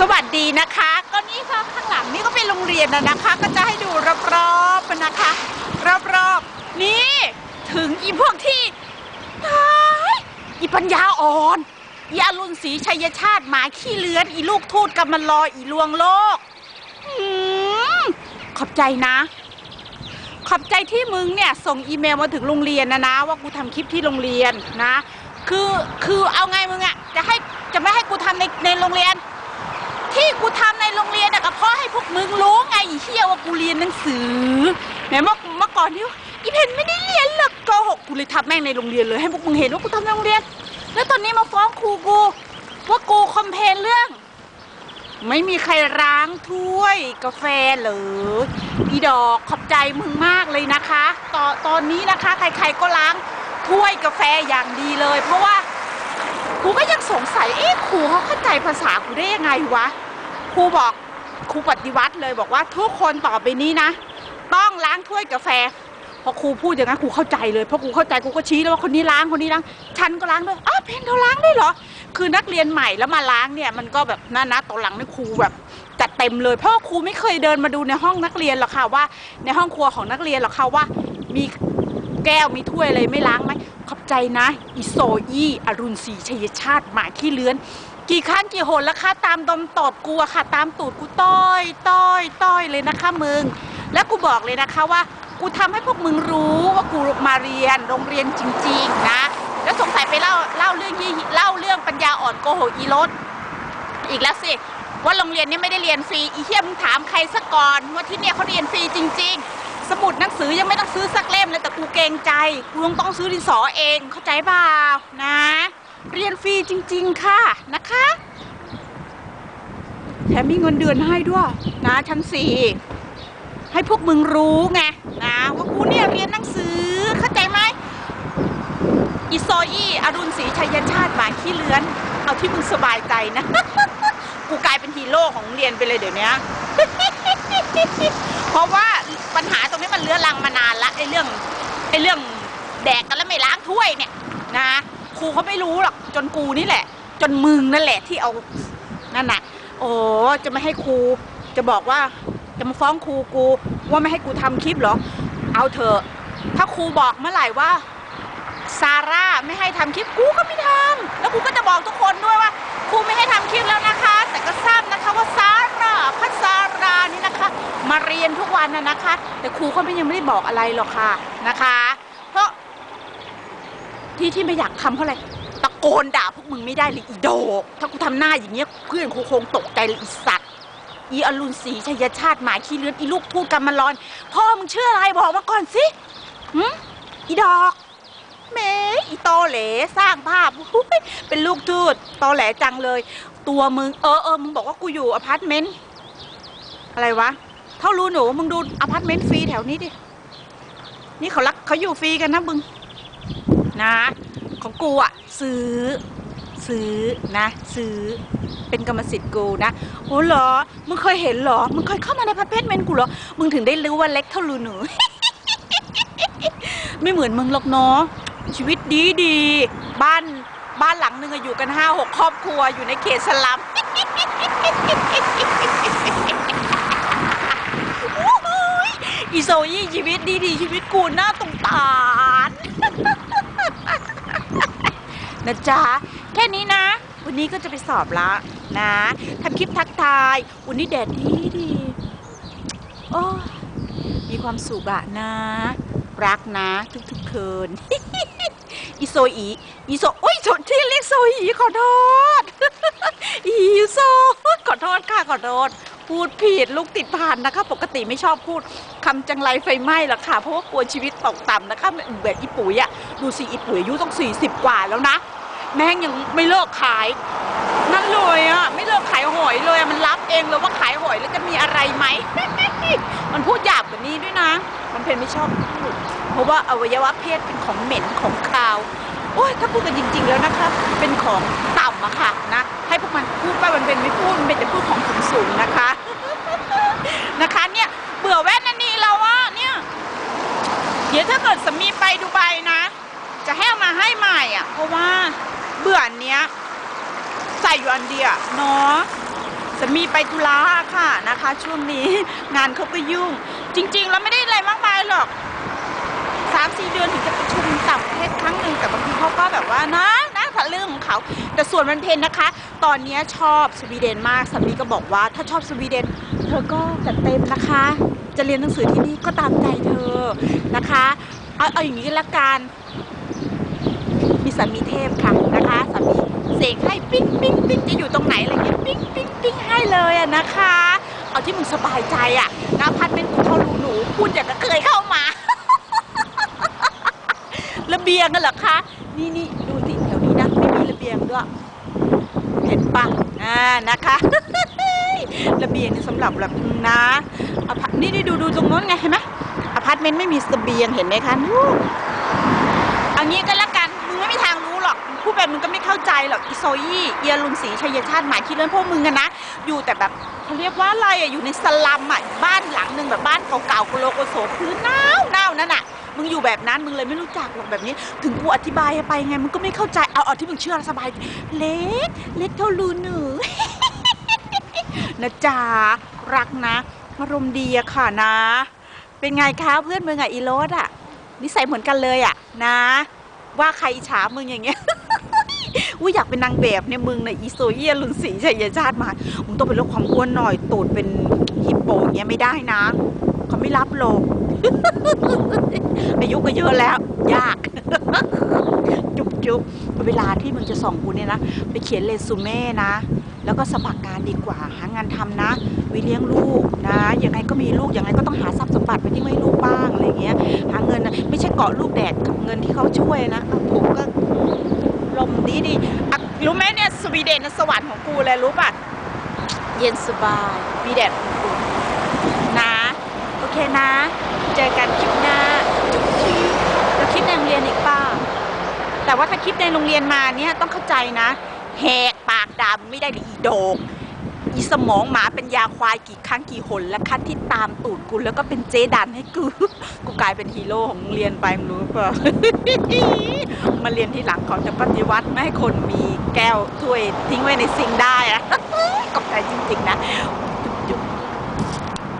สวัสดีนะคะ ก็นี่ค่ะข้างหลังนี่ก็เป็นโรงเรียนนะนะคะ ก็จะให้ดูรอบๆนะคะ รอบๆนี่ถึงอีพวกที่ตายอีปัญญาอ่อนอีอรุณศรีชัยชาติหมาขี้เลือนอีลูกทูตกำมันลอยอีลวงโลกอืมขอบใจนะ ขอบใจที่มึงเนี่ยส่งอีเมลมาถึงโรงเรียนนะนะ ว่ากูทำคลิปที่โรงเรียนนะ คือคือเอาไงมึงอะจะให้จะไม่ให้กูทำในในโรงเรียน ที่กูทำในโรงเรียนน่ะก็เพราะให้พวกมึงรู้ไงอีเชี่ยว่ากูเรียนหนังสือแหมเมื่อเมื่อก่อนที่อีเพนไม่ได้เรียนหรอกโกหกกูเลยทำแม่งในโรงเรียนเลยให้พวกมึงเห็นว่ากูทำในโรงเรียน แล้วตอนนี้มาฟ้องครูกูว่ากูคอมเพลนเรื่อง ไม่มีใครล้างถ้วยกาแฟเหรออีดอกขอบใจมึงมากเลยนะคะตอนตอนนี้นะคะ ใครๆก็ล้างถ้วยกาแฟอย่างดีเลย เพราะว่าครูก็ สงสัยเอ๊ะครูเขาเข้าใจภาษากูได้ยังไงวะครูบอกครูปฏิวัติเลยบอกว่าทุกคนต่อไปนี้นะ ต้องล้างถ้วยกาแฟพอครูพูดอย่างนั้นครูเข้าใจเลยเพราะครูเข้าใจครูก็ชี้แล้วว่าคนนี้ล้างคนนี้ล้างฉันก็ล้างด้วยอ้าวเพนเขาล้างได้เหรอ คือนักเรียนใหม่แล้วมาล้างเนี่ยมันก็แบบนั่นนะตอนหลังนี่ครูแบบจัดเต็มเลยเพราะครูไม่เคยเดินมาดูในห้องนักเรียนหรอกค่ะว่า ในห้องครัวของนักเรียนหรอกค่ะว่า มีแก้วมีถ้วยอะไรไม่ล้างไหม ขอบใจนะ อิโซอี้อรุณศรีชัยชาติหมาขี้เลื้อน กี่ครั้งกี่หนแล้วคะตามดมตดกูอะค่ะ ตามตูดกูต้อยต้อยต้อยเลยนะคะมึง แล้วกูบอกเลยนะคะว่า กูทำให้พวกมึงรู้ว่ากูมาเรียนโรงเรียนจริง ๆ นะ แล้วสงสัยไปเล่าเล่าเรื่องยี่เล่าเรื่องปัญญาอ่อนโกหกอีรถอีกแล้วสิว่าโรงเรียนนี้ไม่ได้เรียนฟรีอีเทียมถามใครสักก่อนว่าที่เนี่ยเขาเรียนฟรีจริง ๆ สมุดหนังสือยังไม่ต้องซื้อสักเล่มเลยแต่กูเกรงใจกูยังต้องซื้อดินสอเองเข้าใจเปล่านะ เรียนฟรีจริง ๆ ค่ะนะคะแถมมีเงินเดือนให้ด้วย นะชั้นสี่ให้พวกมึงรู้ไงนะว่ากูเนี่ยเรียนหนังสือเข้าใจไหมอีโซอี้อรุณศรีชัยชาติหมาขี้เลื้อน เอาที่มึงสบายใจนะ กูกลายเป็นฮีโร่ของโรงเรียนไปเลยเดี๋ยวนี้เพราะว่า ปัญหาตรงนี้มันเลื้อรังมานานละไอ้เรื่องไอ้เรื่องแดกกันแล้วไม่ล้างถ้วยเนี่ยนะครูเขาไม่รู้หรอกจนกูนี่แหละ จนมึงนั่นแหละที่เอานั่นน่ะ โอ้จะไม่ให้ครูจะบอกว่าจะมาฟ้องครูกูว่าไม่ให้กูทำคลิปหรอ เอาเถอะ ถ้าครูบอกเมื่อไหร่ว่าซาร่าไม่ให้ทำคลิปกูก็ไม่ทำแล้วกูก็จะบอกทุกคนด้วยว่าครูไม่ให้ทำคลิปแล้วนะคะ แต่ก็ทราบ พัสารานี่นะคะ มาเรียนทุกวันนะนะคะ แต่ครูเขาไม่ยังไม่ได้บอกอะไรหรอกค่ะนะคะ เพราะที่ที่ไม่อยากทำเพราะอะไรตะโกนด่าพวกมึงไม่ได้เลยอีโดกถ้ากูทำหน้าอย่างเงี้ยเพื่อนครูคงตกใจเลยอีสัตว์อีอรุณศรีชัยชาติหมายขี้เลือนอีลูกพูดกำมันร้อนพ่อมึงเชื่ออะไรบอกมาก่อนสิหืมอีดอกแม่อีตอแหลสร้างภาพเป็นลูกทูดตอแหลจังเลย ตัวมึงเออเออมึงบอกว่ากูอยู่อพาร์ตเมนต์ อะไรวะ เท่ารู้หนู มึงดูอพาร์ตเมนต์ฟรีแถวนี้ดิ นี่เขารักเขาอยู่ฟรีกันนะมึง นะ ของกูอะซื้อ ซื้อนะ ซื้อ เป็นกรรมสิทธิ์กูนะโอ้เหรอ มึงเคยเห็นเหรอ มึงเคยเข้ามาในพาร์ตเมนต์กูเหรอ มึงถึงได้รู้ว่าเล็กเท่ารูหนู ไม่เหมือนมึงหรอกเนาะ ชีวิตดีดีบ้านบ้านหลังหนึ่งอะอยู่กันห้าหกครอบครัวอยู่ในเขตสลัม อีโซยี่ชีวิตดีดีชีวิตกูน่าตรงตานนะจ๊ะ แค่นี้นะ วันนี้ก็จะไปสอบละนะทำคลิปทักทาย วันนี้แดดดีดีโอ้มีความสุขอะนะ รักนะ ทุกๆคืนอีโซอีอีโซโอ้ยโซที่เรียกโซอีขอโทษอีโซขอโทษค่ะขอโทษ พูดผิดลูกติดผ่านนะคะ ปกติไม่ชอบพูดคำจังไรไฟไหม้หรอกค่ะ เพราะว่ากลัวชีวิตตกต่ำนะคะเหมือนอีปุ๋ยอะดูสิอีปุ๋ยอายุต้องสี่สิบกว่าแล้วนะ แม่งยังไม่เลิกขาย นั่นเลยอะไม่เลิกขายหอยเลยมันรับเองเลยว่าขายหอยแล้วจะมีอะไรไหม มันพูดหยาบกว่านี้ด้วยนะ มันเพนไม่ชอบพูดเพราะว่าอวัยวะเพศเป็นของเหม็นของคาวโอ้ยถ้าพูดกันจริง ๆ แล้วนะคะ เป็นของต่ำอะค่ะนะ ให้พวกมันพูดไปมันเป็นไม่พูดมันเป็นแต่พูดของ สูงนะคะ นะคะเนี่ยเบื่อแว่นนันนี่แล้วว่าเนี่ยเดี๋ยวถ้าเกิดสามีไปดูไบนะ จะให้เอามาให้ใหม่อะ เพราะว่าเบื่ออันเนี้ยใส่อยู่อันเดียวเนาะสามีไปธุระค่ะนะคะ ช่วงนี้งานเขาก็ยุ่ง จริง ๆ แล้วไม่ได้อะไรมากมายหรอกสามสี่เดือนถึงจะประชุมต่างประเทศครั้งหนึ่งแต่บางทีเขาก็แบบว่านะน เขา แต่ส่วนมันเพนนะคะ ตอนนี้ชอบสวีเดนมากสามีก็บอกว่าถ้าชอบสวีเดนเธอก็จัดเต็มนะคะ จะเรียนหนังสือที่นี่ก็ตามใจเธอนะคะเอาเอาอย่างนี้ก็แล้วกันมีสามีเทพค่ะนะคะสามีเสกให้ปิ๊งปิ๊งปิ๊งจะอยู่ตรงไหนอะไรเงี้ยปิ๊งปิ๊งปิ๊งให้เลยอะนะคะ เอาที่มึงสบายใจอะนะพัดเป็นกูเขารู้หนูพูดอย่างก็เคยเข้ามาระเบียงกันเหรอคะ นี่นี่ดู ยงด้วย เห็นปะอ่านะคะ ระเบียงนี่สำหรับแบบนะอพาร์ตนี่นี่ดูดูตรงโน้นไงเห็นไหมอพาร์ตเมนต์ไม่มีระเบียงเห็นไหมคะอันนเอางี้ก็แล้วกันมึงไม่มีทางรู้หรอกพูดไปมึงก็ไม่เใจหรอกอีโซยี่เอียลุงศรีชัยชาติหมายคิดเรื่องพวกมึงกันนะ อยู่แต่แบบเขาเรียกว่าอะไรอะอยู่ในสลัมอะบ้านหลังหนึ่งแบบบ้านเก่าๆโกโลโกโสพื้นหนาวหนาวนั่นน่ะมึงอยู่แบบนั้นมึงเลยไม่รู้จักหรอกแบบนี้ ถึงกูอธิบายไปไงมึงก็ไม่เข้าใจเอาเอาที่มึงเชื่อสบายเล็กเล็กเท่ารูหนูนะจ๊ะรักนะอารมณ์ดีอะค่ะนะ เป็นไงคะเพื่อนมึงอะอีโรสอะนิสัยเหมือนกันเลยอะนะ ว่าใครอิจฉามึงอย่างเงี้ย อุ้ยอยากเป็นนางแบบเนี่ยมึงเนี่ยอีโซเยียลุนศรีชัยชาติมามึงต้องเป็นลดคความอ้วนหน่อยตูดเป็นฮิปโปอย่างเงี้ยไม่ได้นะเขาไม่รับหรอกอายุก็เยอะแล้ว ยาก จุบจุบเวลาที่มึงจะส่องกูเนี่ยนะ ไปเขียนเรซูเม่นะ แล้วก็สมัครงานดีกว่า หางานทำนะวิเลี้ยงลูกนะยังไงก็มีลูกยังไงก็ต้องหาทรัพย์สมบัติไปที่ไม่ลูกบ้างอะไรเงี้ย หาเงินนะไม่ใช่เกาะลูกแดกกับเงินที่เขาช่วยนะผมก็ ลมดีดีอะรู้ไหมเนี่ยสวีเดนนะสวรรค์ของกูเลยรู้ป่ะ เย็นสบายมีแดดอุ่นๆนะ โอเคนะ เจอกันคลิปหน้าจุ๊บจิ๊บแล้วคลิปในโรงเรียนอีกป้า แต่ว่าถ้าคลิปในโรงเรียนมาเนี่ยต้องเข้าใจนะ แหกปากดำไม่ได้ดิอีโดกอีสมองหมาเป็นยาควายกี่ครั้งกี่หนและขั้นที่ตามตูดกูแล้วก็เป็นเจดันให้กู กูกลายเป็นฮีโร่ของโรงเรียนไปมึงรู้ป่ะ มาเรียนที่หลังเขาจะปฏิวัติไม่ให้คนมีแก้วถ้วยทิ้งไว้ในซิงได้อะกบใจจริง ๆ นะ